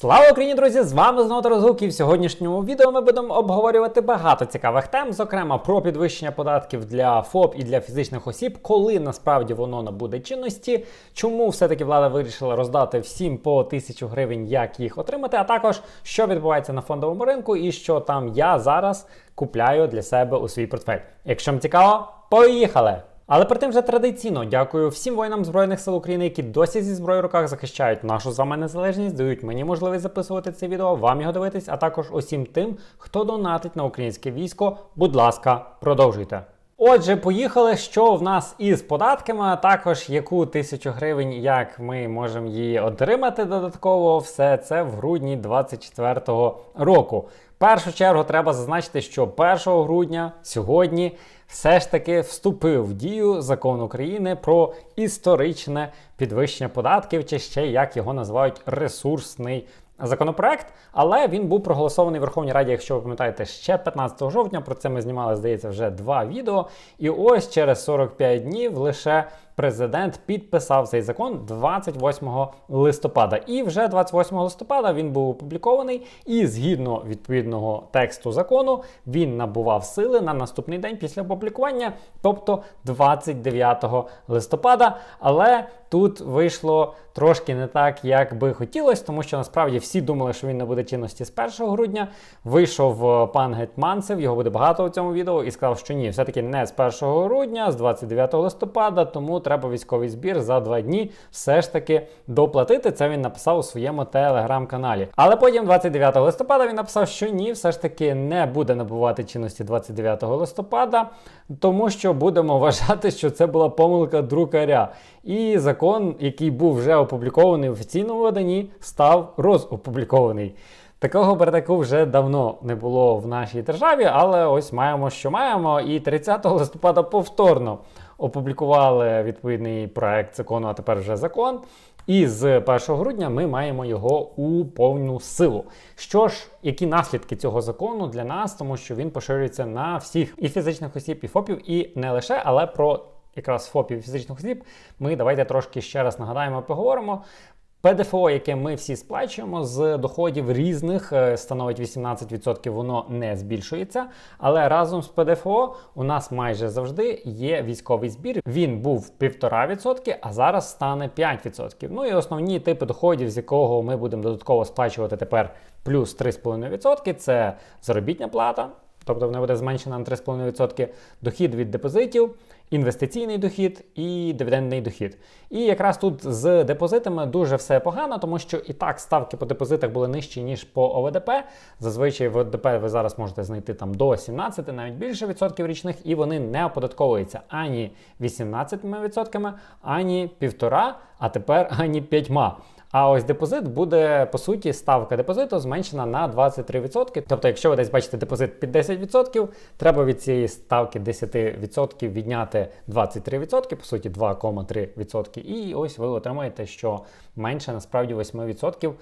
Слава Україні, друзі! З вами знову Тарас Гук, і в сьогоднішньому відео ми будемо обговорювати багато цікавих тем, зокрема про підвищення податків для ФОП і для фізичних осіб, коли насправді воно набуде чинності, чому все-таки влада вирішила роздати всім по тисячу гривень, як їх отримати, а також що відбувається на фондовому ринку і що там я зараз купляю для себе у свій портфель. Якщо вам цікаво, поїхали! Але при тим же традиційно дякую всім воїнам Збройних сил України, які досі зі зброєю в руках захищають нашу з вами незалежність, дають мені можливість записувати це відео, вам його дивитись, а також усім тим, хто донатить на українське військо. Будь ласка, продовжуйте. Отже, поїхали, що в нас із податками, а також яку тисячу гривень, як ми можемо її отримати додатково, все це в грудні 2024 року. Першу чергу треба зазначити, що 1 грудня сьогодні все ж таки вступив в дію закон України про історичне підвищення податків, чи ще як його називають ресурсний законопроект. Але він був проголосований в Верховній Раді, якщо ви пам'ятаєте, ще 15 жовтня. Про це ми знімали, здається, вже два відео. І ось через 45 днів лише президент підписав цей закон 28 листопада. І вже 28 листопада він був опублікований, і згідно відповідного тексту закону він набував сили на наступний день після опублікування, тобто 29 листопада. Але тут вийшло трошки не так, як би хотілося, тому що насправді всі думали, що він не буде чинності з 1 грудня. Вийшов е, пан Гетманцев, його буде багато у цьому відео, і сказав, що ні, все-таки не з 1 грудня, з 29 листопада, тому треба військовий збір за два дні все ж таки доплатити. Це він написав у своєму телеграм-каналі. Але потім, 29 листопада, він написав, що ні, все ж таки не буде набувати чинності 29 листопада, тому що будемо вважати, що це була помилка друкаря. І закон, який був вже опублікований в офіційному виданні, став розопублікований. Такого бардаку вже давно не було в нашій державі, але ось маємо, що маємо. І 30 листопада повторно опублікували відповідний проект закону, а тепер вже закон. І з 1 грудня ми маємо його у повну силу. Що ж, які наслідки цього закону для нас, тому що він поширюється на всіх і фізичних осіб, і ФОПів, і не лише, але про якраз ФОПів і фізичних осіб, ми давайте трошки ще раз нагадаємо, поговоримо. ПДФО, яке ми всі сплачуємо з доходів різних, е, становить 18%, воно не збільшується. Але разом з ПДФО у нас майже завжди є військовий збір. Він був 1,5%, а зараз стане 5%. Ну і основні типи доходів, з якого ми будемо додатково сплачувати тепер плюс 3,5%, це заробітня плата. Тобто вона буде зменшена на 3,5%, дохід від депозитів, інвестиційний дохід і дивідендний дохід. І якраз тут з депозитами дуже все погано, тому що і так ставки по депозитах були нижчі, ніж по ОВДП. Зазвичай в ОВДП ви зараз можете знайти там до 17, навіть більше відсотків річних, і вони не оподатковуються ані 18%, ані 1,5%, а тепер ані 5%. А ось депозит буде, по суті, ставка депозиту зменшена на 23%. Тобто, якщо ви десь бачите депозит під 10%, треба від цієї ставки 10% відняти 23%, по суті, 2,3%. І ось ви отримаєте, що менше насправді 8%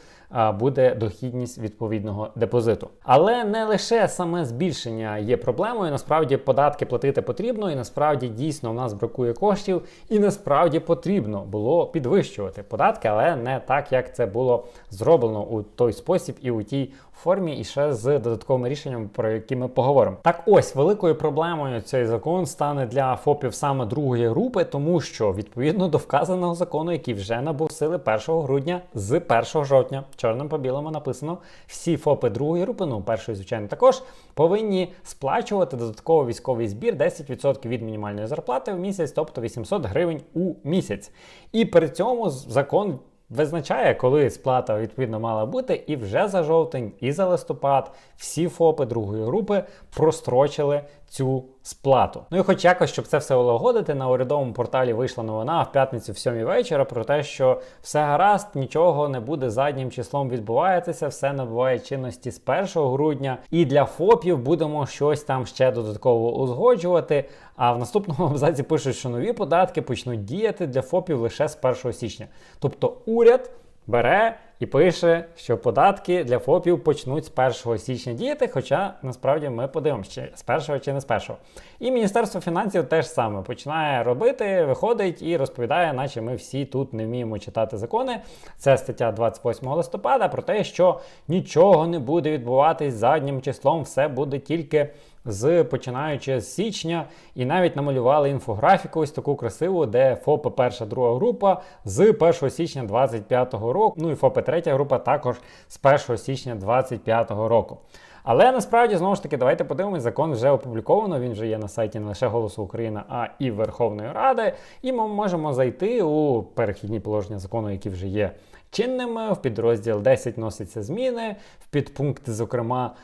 буде дохідність відповідного депозиту. Але не лише саме збільшення є проблемою. Насправді податки платити потрібно, і насправді дійсно в нас бракує коштів, і насправді потрібно було підвищувати податки, але не так, як це було зроблено у той спосіб і у тій формі, і ще з додатковими рішеннями, про які ми поговоримо. Так ось великою проблемою цей закон стане для ФОПів саме другої групи, тому що відповідно до вказаного закону, який вже набув сили 1 грудня з 1 жовтня, чорним по білому написано, всі ФОПи другої групи, ну першої, звичайно, також повинні сплачувати додатково військовий збір 10% від мінімальної зарплати в місяць, тобто 800 гривень у місяць. І при цьому закон визначає, коли сплата відповідно мала бути, і вже за жовтень, і за листопад всі ФОПи другої групи прострочили цю сплату. Ну і хоч якось, щоб це все улагодити, на урядовому порталі вийшла новина в п'ятницю в сьомій вечора про те, що все гаразд, нічого не буде заднім числом відбуватися, все набуває чинності з 1 грудня. І для ФОПів будемо щось там ще додатково узгоджувати. А в наступному абзаці пишуть, що нові податки почнуть діяти для ФОПів лише з 1 січня. Тобто уряд бере і пише, що податки для ФОПів почнуть з 1 січня діяти, хоча насправді ми подивимося, з першого чи не з першого. І Міністерство фінансів теж саме починає робити, виходить і розповідає, наче ми всі тут не вміємо читати закони. Це стаття 28 листопада про те, що нічого не буде відбуватись заднім числом, все буде тільки з починаючи з січня, і навіть намалювали інфографіку ось таку красиву, де ФОПи перша друга група з 1 січня 25 року. Ну і ФОПи третя група також з 1 січня 25 року. Але насправді знову ж таки, давайте подивимось, закон вже опубліковано. Він вже є на сайті не лише Голосу України, а і Верховної Ради. І ми можемо зайти у перехідні положення закону, які вже є чинними. В підрозділ 10 носяться зміни, в підпункти, зокрема.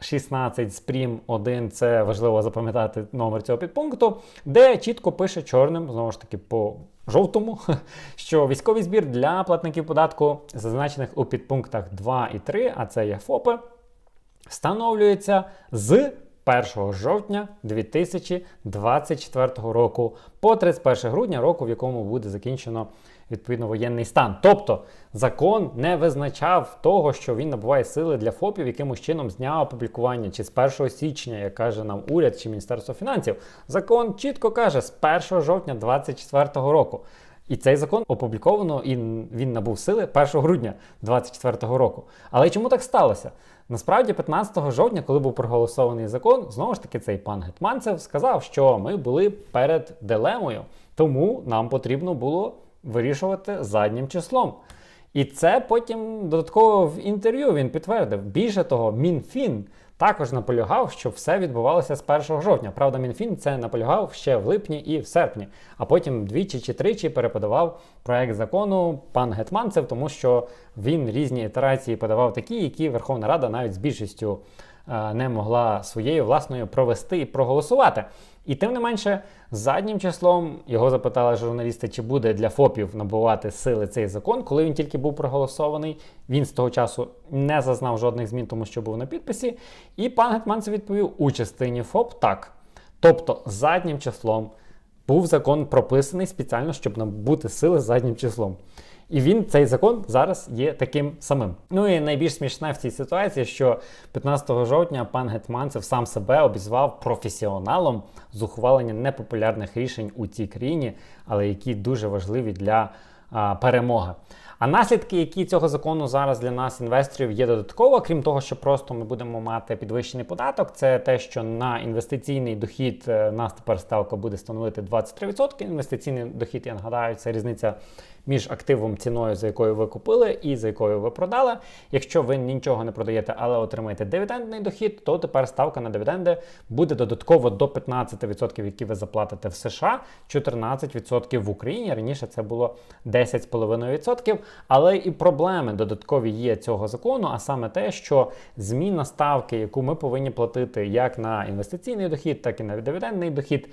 16 з прим 1, це важливо запам'ятати номер цього підпункту, де чітко пише чорним, знову ж таки, по жовтому, що військовий збір для платників податку, зазначених у підпунктах 2 і 3, а це є ФОПи, встановлюється з 1 жовтня 2024 року по 31 грудня року, в якому буде закінчено відповідно воєнний стан. Тобто закон не визначав того, що він набуває сили для ФОПів якимось чином з дня опублікування, чи з 1 січня, як каже нам уряд чи Міністерство фінансів. Закон чітко каже з 1 жовтня 2024 року. І цей закон опубліковано і він набув сили 1 грудня 2024 року. Але чому так сталося? Насправді, 15 жовтня, коли був проголосований закон, знову ж таки цей пан Гетманцев сказав, що ми були перед дилемою, тому нам потрібно було вирішувати заднім числом. І це потім додатково в інтерв'ю він підтвердив. Більше того, МінФін також наполягав, що все відбувалося з 1 жовтня. Правда, МінФін це наполягав ще в липні і в серпні, а потім двічі чи тричі переподавав проект закону пан Гетманцев, тому що він різні ітерації подавав такі, які Верховна Рада навіть з більшістю не могла своєю власною провести і проголосувати. І тим не менше, заднім числом його запитали журналісти, чи буде для ФОПів набувати сили цей закон, коли він тільки був проголосований. Він з того часу не зазнав жодних змін, тому що був на підписі. І пан Гетманцев відповів у частині ФОП так. Тобто, заднім числом був закон прописаний спеціально, щоб набути сили заднім числом. І він, цей закон, зараз є таким самим. Ну і найбільш смішне в цій ситуації, що 15 жовтня пан Гетманцев сам себе обізвав професіоналом з ухвалення непопулярних рішень у цій країні, але які дуже важливі для а, перемоги. А наслідки, які цього закону зараз для нас, інвесторів, є додатково, крім того, що просто ми будемо мати підвищений податок, це те, що на інвестиційний дохід е, нас тепер ставка буде становити 23%. Інвестиційний дохід, я нагадаю, це різниця між активом ціною, за якою ви купили, і за якою ви продали. Якщо ви нічого не продаєте, але отримаєте дивідендний дохід, то тепер ставка на дивіденди буде додатково до 15%, які ви заплатите в США, 14% в Україні. Раніше це було 10,5%. Але і проблеми додаткові є цього закону, а саме те, що зміна ставки, яку ми повинні платити як на інвестиційний дохід, так і на дивідендний дохід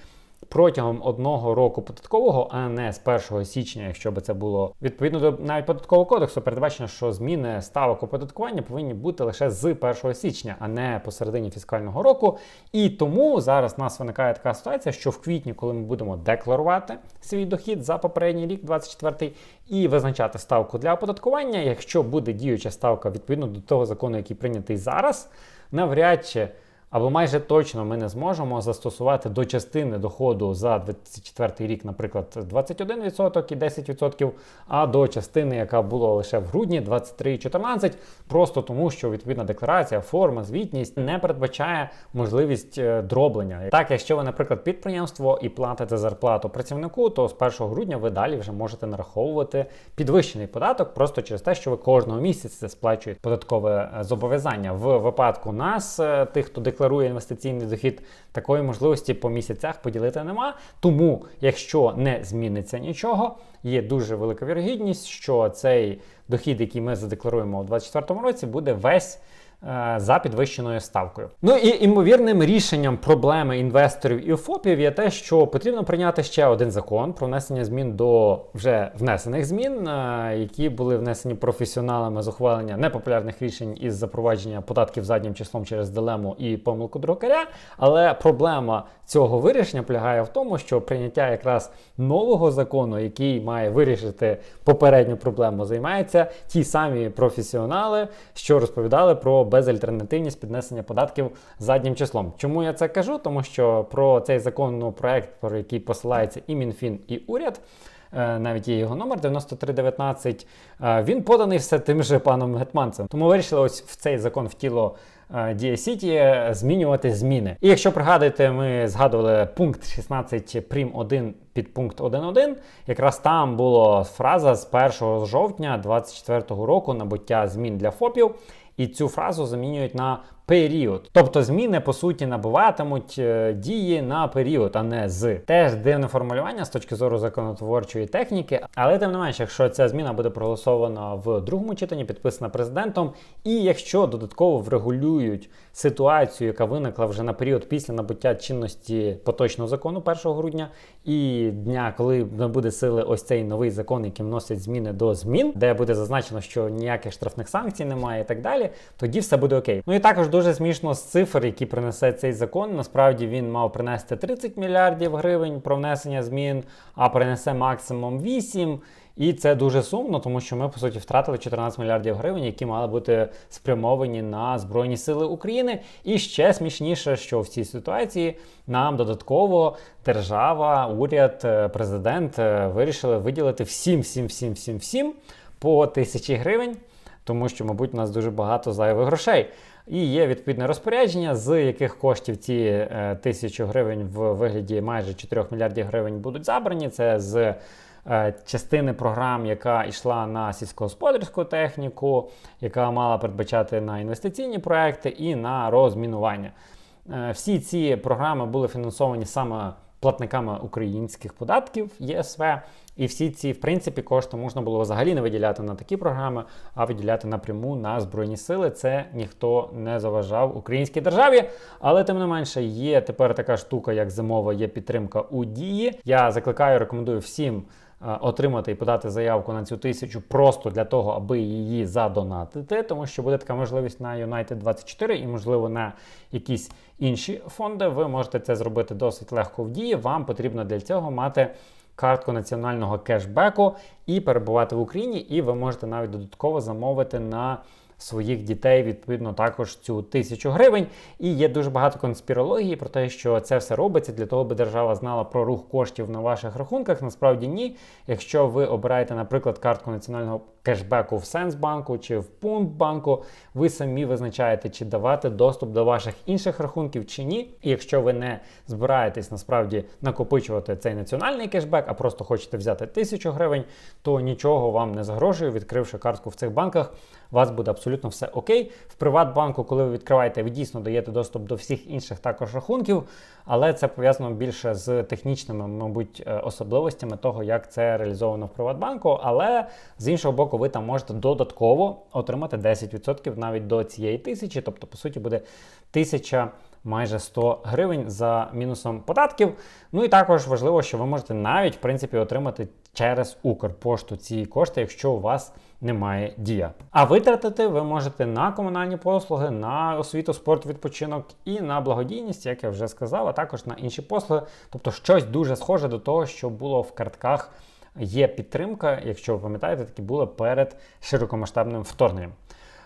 протягом одного року податкового, а не з 1 січня, якщо би це було відповідно до навіть податкового кодексу, передбачено, що зміни ставок оподаткування повинні бути лише з 1 січня, а не посередині фіскального року. І тому зараз у нас виникає така ситуація, що в квітні, коли ми будемо декларувати свій дохід за попередній рік, 24 і визначати ставку для оподаткування, якщо буде діюча ставка відповідно до того закону, який прийнятий зараз, навряд чи або майже точно ми не зможемо застосувати до частини доходу за 24 рік, наприклад, 21% і 10%, а до частини, яка була лише в грудні, 23,14%, просто тому, що відповідна декларація, форма, звітність не передбачає можливість е, дроблення. Так, якщо ви, наприклад, підприємство і платите зарплату працівнику, то з 1 грудня ви далі вже можете нараховувати підвищений податок просто через те, що ви кожного місяця сплачуєте податкове е, зобов'язання. В випадку нас, е, тих, хто декларує, декларує інвестиційний дохід, такої можливості по місяцях поділити нема. Тому, якщо не зміниться нічого, є дуже велика вірогідність, що цей дохід, який ми задекларуємо у 2024 році, буде весь за підвищеною ставкою. Ну і імовірним рішенням проблеми інвесторів і ФОПів є те, що потрібно прийняти ще один закон про внесення змін до вже внесених змін, е, які були внесені професіоналами з ухвалення непопулярних рішень із запровадження податків заднім числом через дилему і помилку друкаря. Але проблема цього вирішення полягає в тому, що прийняття якраз нового закону, який має вирішити попередню проблему, займаються ті самі професіонали, що розповідали про безальтернативність піднесення податків заднім числом. Чому я це кажу? Тому що про цей законопроект, про який посилається і МінФін, і уряд. е, Навіть є його номер 9319. е, Він поданий все тим же паном Гетманцем. Тому вирішили ось в цей закон в тіло е, Дія Сіті змінювати зміни. І якщо пригадуєте, ми згадували пункт 16 прим 1 під пункт 1.1, якраз там була фраза з 1 жовтня 2024 року набуття змін для ФОПів. І цю фразу замінюють на період. Тобто зміни по суті набуватимуть е, дії на період, а не з. Теж дивне формулювання з точки зору законотворчої техніки, але тим не менше, якщо ця зміна буде проголосована в другому читанні, підписана президентом, і якщо додатково врегулюють ситуацію, яка виникла вже на період після набуття чинності поточного закону 1 грудня, і дня, коли набуде сили ось цей новий закон, який вносить зміни до змін, де буде зазначено, що ніяких штрафних санкцій немає, і так далі, тоді все буде окей. Ну і також дуже смішно з цифр, які принесе цей закон. Насправді він мав принести 30 мільярдів гривень про внесення змін, а принесе максимум 8. І це дуже сумно, тому що ми по суті втратили 14 мільярдів гривень, які мали бути спрямовані на Збройні Сили України. І ще смішніше, що в цій ситуації нам додатково держава, уряд, е, президент е, вирішили виділити всім, всім, всім, всім, всім по тисячі гривень, тому що, мабуть, у нас дуже багато зайвих грошей. І є відповідне розпорядження, з яких коштів ці е, тисячу гривень в вигляді майже 4 мільярдів гривень будуть забрані. Це з е, частини програм, яка йшла на сільськогосподарську техніку, яка мала передбачати на інвестиційні проекти і на розмінування. Е, всі ці програми були фінансовані саме платниками українських податків ЄСВ. І всі ці, в принципі, кошти можна було взагалі не виділяти на такі програми, а виділяти напряму на збройні сили. Це ніхто не заважав українській державі. Але тим не менше, є тепер така штука, як зимова, є підтримка у дії. Я закликаю, рекомендую всім. Е, Отримати і подати заявку на цю тисячу просто для того, аби її задонатити, тому що буде така можливість на United 24 і, можливо, на якісь інші фонди. Ви можете це зробити досить легко в дії. Вам потрібно для цього мати картку національного кешбеку і перебувати в Україні, і ви можете навіть додатково замовити на своїх дітей відповідно також цю тисячу гривень. І є дуже багато конспірології про те, що це все робиться для того, аби держава знала про рух коштів на ваших рахунках. Насправді ні. Якщо ви обираєте, наприклад, картку національного кешбеку в Сенсбанку чи в Пунктбанку, ви самі визначаєте, чи давати доступ до ваших інших рахунків чи ні. І якщо ви не збираєтесь насправді накопичувати цей національний кешбек, а просто хочете взяти тисячу гривень, то нічого вам не загрожує, відкривши картку в цих банках. У вас буде абсолютно все окей. В Приватбанку, коли ви відкриваєте, ви дійсно даєте доступ до всіх інших також рахунків, але це пов'язано більше з технічними, мабуть, е, особливостями того, як це реалізовано в Приватбанку. Але з іншого боку, ви там можете додатково отримати 10% навіть до цієї тисячі, тобто, по суті, буде тисяча. Майже 100 гривень за мінусом податків. Ну і також важливо, що ви можете навіть в принципі отримати через Укрпошту ці кошти, якщо у вас немає дія. А витратити ви можете на комунальні послуги, на освіту, спорт, відпочинок і на благодійність, як я вже сказав, а також на інші послуги. Тобто щось дуже схоже до того, що було в картках. Є підтримка, якщо ви пам'ятаєте, такі були перед широкомасштабним вторгненням.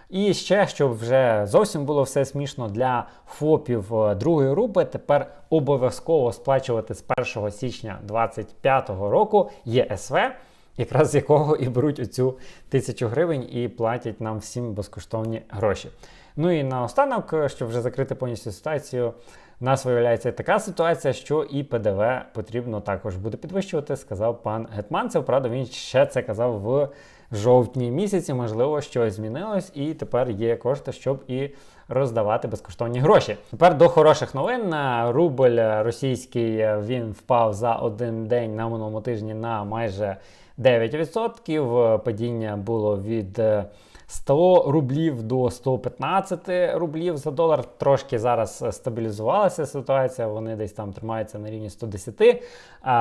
І ще, щоб вже зовсім було все смішно для ФОПів е, другої групи, тепер обов'язково сплачувати з 1 січня 2025 року ЄСВ, якраз з якого і беруть оцю тисячу гривень і платять нам всім безкоштовні гроші. Ну і наостанок, щоб вже закрити повністю ситуацію, у нас виявляється така ситуація, що і ПДВ потрібно також буде підвищувати, сказав пан Гетманцев. Правда, він ще це казав в жовтні місяці. Можливо, щось змінилось, і тепер є кошти, щоб і роздавати безкоштовні гроші. Тепер до хороших новин. Рубль російський він впав за один день на минулому тижні на майже 9%. Падіння було від 100 рублів до 115 рублів за долар. Трошки зараз е, стабілізувалася ситуація. Вони десь там тримаються на рівні 110,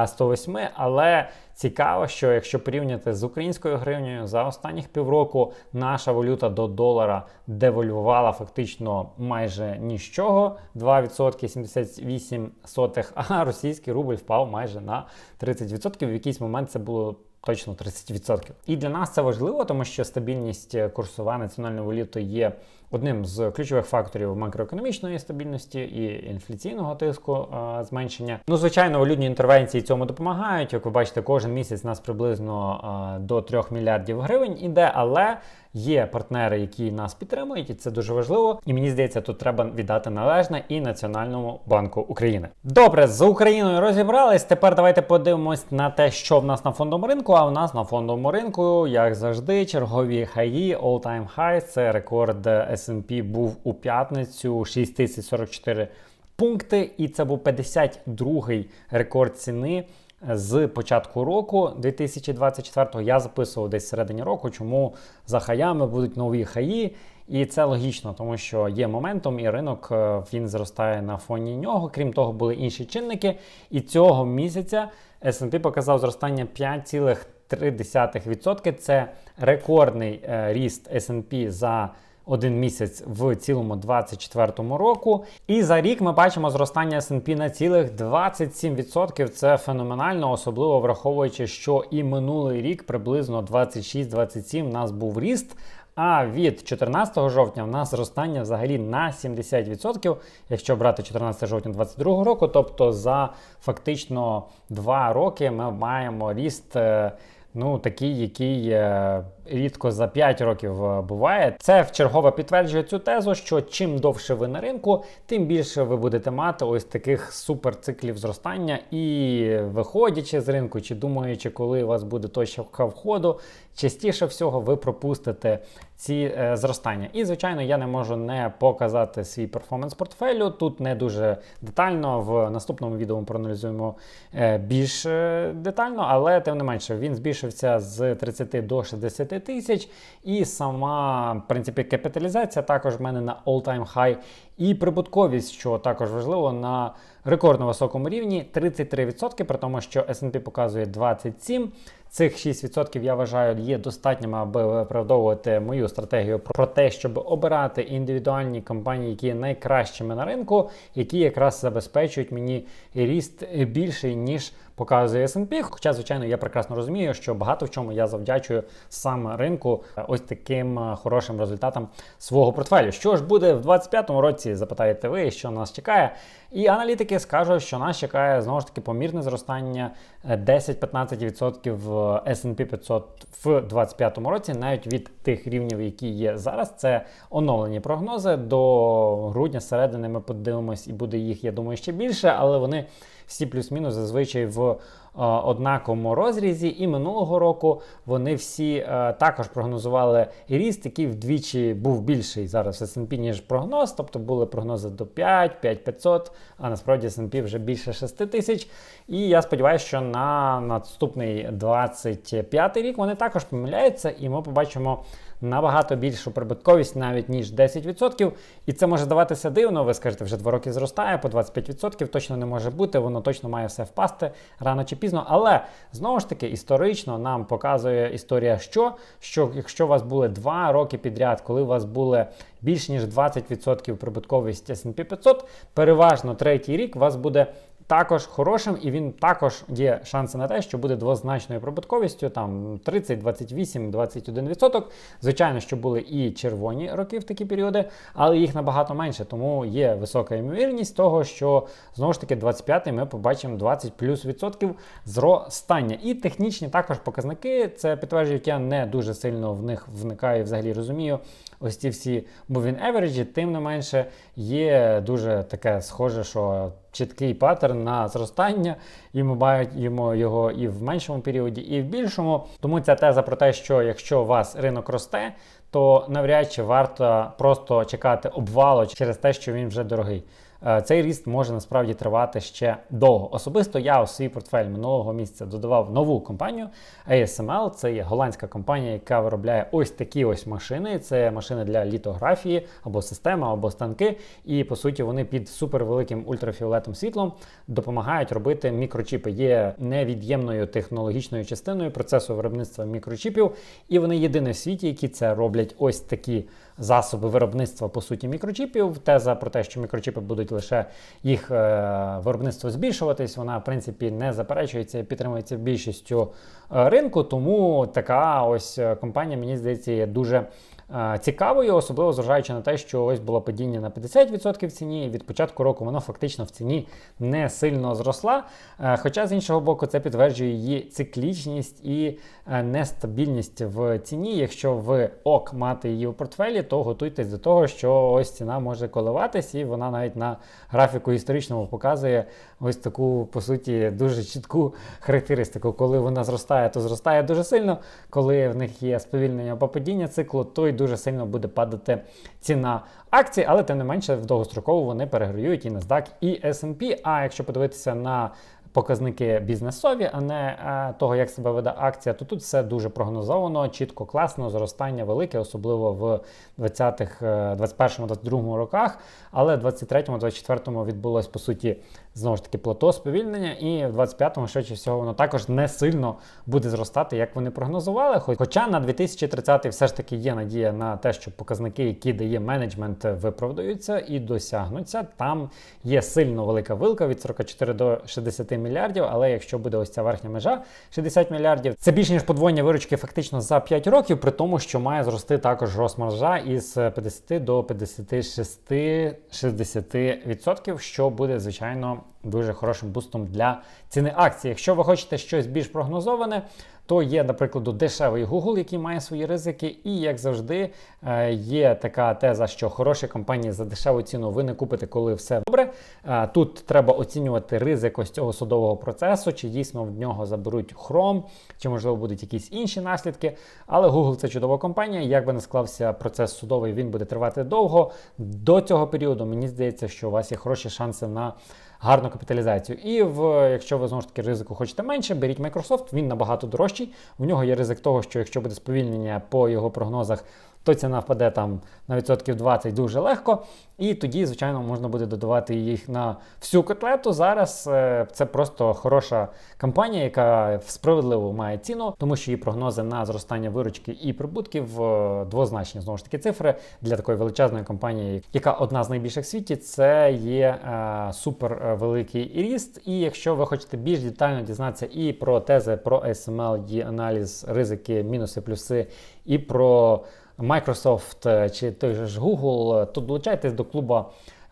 108. Але цікаво, що якщо порівняти з українською гривнею за останніх півроку, наша валюта до долара девальвувала фактично майже нічого 2% 78 сотих, а російський рубль впав майже на 30%. В якийсь момент це було. Точно 30%. І для нас це важливо, тому що стабільність курсова національної валюти є одним з ключових факторів макроекономічної стабільності і інфляційного тиску а, зменшення. Ну, звичайно, валютні інтервенції цьому допомагають. Як ви бачите, кожен місяць нас приблизно а, до 3 мільярдів гривень іде, але є партнери, які нас підтримують, і це дуже важливо. І мені здається, тут треба віддати належне і Національному банку України. Добре, з Україною розібрались. Тепер давайте подивимось на те, що в нас на фондовому ринку. А в нас на фондовому ринку, як завжди, чергові хаї, all-time high. Це рекорд S&P був у п'ятницю 6044 пункти, і це був 52-й рекорд ціни. З початку року 2024 я записував десь середині року, чому за хаями будуть нові хаї. І це логічно, тому що є моментом, і ринок е, він зростає на фоні нього. Крім того, були інші чинники. І цього місяця S&P показав зростання 5,3%. Це рекордний е, ріст S&P за один місяць в цілому 2024 року. І за рік ми бачимо зростання S&P на цілих 27%. Це феноменально, особливо враховуючи, що і минулий рік приблизно 26-27 у нас був ріст. А від 14 жовтня в нас зростання взагалі на 70%, якщо брати 14 жовтня 2022 року, тобто за фактично 2 роки ми маємо ріст. е, Ну, такий, який е, рідко за 5 років е, буває. Це вчергове підтверджує цю тезу, що чим довше ви на ринку, тим більше ви будете мати ось таких суперциклів зростання. І виходячи з ринку, чи думаючи, коли у вас буде точка входу, частіше всього ви пропустите ці е, зростання. І, звичайно, я не можу не показати свій перформанс портфелю. Тут не дуже детально. В наступному відео ми проаналізуємо е, більш е, детально, але тим не менше він збільшився з 30 до 60 тисяч. І сама в принципі, капіталізація також в мене на all-time high. І прибутковість, що також важливо, на рекордно високому рівні 33%, при тому, що S&P показує 27%. Цих 6% я вважаю є достатніми, аби виправдовувати мою стратегію про те, щоб обирати індивідуальні компанії, які є найкращими на ринку, які якраз забезпечують мені ріст більший ніж показує S&P. Хоча, звичайно, я прекрасно розумію, що багато в чому я завдячую саме ринку ось таким е, хорошим результатам свого портфелю. Що ж буде в 2025 році? Запитаєте ви, що нас чекає. І аналітики скажуть, що нас чекає знову ж таки помірне зростання 10-15% в S&P 500 в 2025 році, навіть від тих рівнів, які є зараз. Це оновлені прогнози. До грудня середини ми подивимось, і буде їх, я думаю, ще більше, але вони всі плюс-мінус зазвичай в однаковому розрізі. І минулого року вони всі е, також прогнозували ріст, який вдвічі був більший зараз в S&P, ніж прогноз. Тобто були прогнози до 5, 5500, а насправді S&P вже більше 6 тисяч. І я сподіваюся, що на наступний 25 рік вони також помиляються, і ми побачимо набагато більшу прибутковість, навіть ніж 10%. І це може здаватися дивно. Ви скажете, вже 2 роки зростає, по 25% точно не може бути, воно точно має все впасти рано чи пізно. Але знову ж таки, історично нам показує історія, що, що якщо у вас були 2 роки підряд, коли у вас були більш ніж 20% прибутковість S&P 500, переважно третій рік у вас буде також хорошим, і він також є шанси на те, що буде двозначною прибутковістю, там 30, 28, 21%. Звичайно, що були і червоні роки в такі періоди, але їх набагато менше, тому є висока ймовірність того, що знову ж таки 25-й ми побачимо 20 плюс відсотків зростання. І технічні також показники це підтверджують, я не дуже сильно в них вникаю взагалі розумію. Ось ці всі moving average, тим не менше є дуже таке схоже, що чіткий паттерн на зростання, і ми бачимо його і в меншому періоді, і в більшому. Тому ця теза про те, що якщо у вас ринок росте, то навряд чи варто просто чекати обвалу через те, що він вже дорогий. Е, цей ріст може насправді тривати ще довго. Особисто я у свій портфель минулого місяця додавав нову компанію ASML. Це є голландська компанія, яка виробляє ось такі ось машини. Це машини для літографії або системи, або станки. І по суті вони під супервеликим ультрафіолетом світлом допомагають робити мікрочіпи. Є невід'ємною технологічною частиною процесу виробництва мікрочіпів, і вони єдині в світі, які це роблять ось такі засоби виробництва по суті мікрочіпів. Теза про те, що мікрочіпи будуть лише їх е, виробництво збільшуватись, вона в принципі не заперечується і підтримується більшістю е, ринку. Тому така ось е, компанія, мені здається, є дуже. Е, Цікавою, особливо зважаючи на те, що ось було падіння на 50% в ціні, і від початку року воно фактично в ціні не сильно зросла. Е, Хоча з іншого боку, це підтверджує її циклічність і е, нестабільність в ціні. Якщо ви ок мати її у портфелі, то готуйтесь до того, що ось ціна може коливатись, і вона навіть на графіку історичному показує ось таку, по суті, дуже чітку характеристику. Коли вона зростає, то зростає дуже сильно. Коли в них є сповільнення або падіння циклу, то й дуже сильно буде падати ціна акцій, але тим не менше в довгостроково вони переграють і NASDAQ, і S&P. А якщо подивитися на показники бізнесові, а не е, того, як себе веде акція, то тут все дуже прогнозовано, чітко, класно, зростання велике, особливо в 20-х, е, 21-22 роках. Але в 23-му, 24-му відбулось по суті знову ж таки плато сповільнення, і в 25-му, швидше всього, воно також не сильно буде зростати, як вони прогнозували. Хоч- Хоча на 2030 все ж таки є надія на те, що показники, які дає менеджмент, виправдаються і досягнуться. Там є сильно велика вилка від 44 до 60 мільярдів. Але якщо буде ось ця верхня межа 60 мільярдів, це більше ніж подвоєння виручки фактично за 5 років, при тому, що має зрости також розмаржа із 50 до 56-60%, що буде звичайно дуже хорошим бустом для ціни акції. Якщо ви хочете щось більш прогнозоване, то є, наприклад, дешевий Google, який має свої ризики, і як завжди е, є така теза, що хороші компанії за дешеву ціну ви не купите, коли все добре. Е, Тут треба оцінювати ризик ось цього судового процесу, чи дійсно в нього заберуть Chrome, чи можливо будуть якісь інші наслідки. Але Google це чудова компанія. Як би не склався процес судовий, він буде тривати довго. До цього періоду мені здається, що у вас є хороші шанси на гарну капіталізацію. І в, якщо ви знову ж таки ризику хочете менше, беріть Microsoft, він набагато дорожчий. В нього є ризик того, що якщо буде сповільнення по його прогнозах, то ціна впаде там на відсотків 20 дуже легко. І тоді, звичайно, можна буде додавати їх на всю котлету. Зараз е, це просто хороша компанія, яка справедливо має ціну, тому що її прогнози на зростання виручки і прибутків е, двозначні знову ж таки цифри для такої величезної компанії, яка одна з найбільших в світі, це є е, супер великий ріст. І якщо ви хочете більш детально дізнатися і про тези про SML, її аналіз, ризики, мінуси, плюси, і про Microsoft е, чи той же ж Google, то долучайтесь до клубу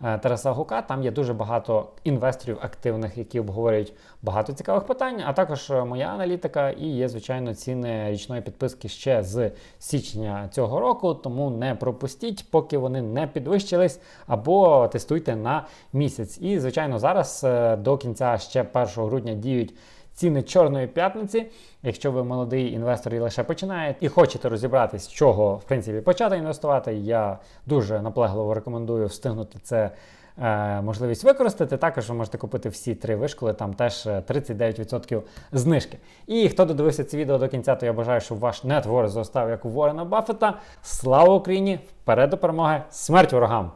е, Тараса Гука. Там є дуже багато інвесторів активних, які обговорюють багато цікавих питань, а також е, моя аналітика і є, звичайно, ціни річної підписки ще з січня цього року. Тому не пропустіть, поки вони не підвищились, або тестуйте на місяць. І, звичайно, зараз до кінця ще 1 грудня діють. Ціни чорної п'ятниці. Якщо ви молодий інвестор і лише починаєте і хочете розібратись, з чого в принципі почати інвестувати, я дуже наполегливо рекомендую встигнути це. е, Можливість використати. Також ви можете купити всі три вишколи, там теж е, 39% знижки. І хто додивився це відео до кінця, то я бажаю, щоб ваш нетворк зростав як у Ворена Баффета. Слава Україні! Вперед до перемоги! Смерть ворогам!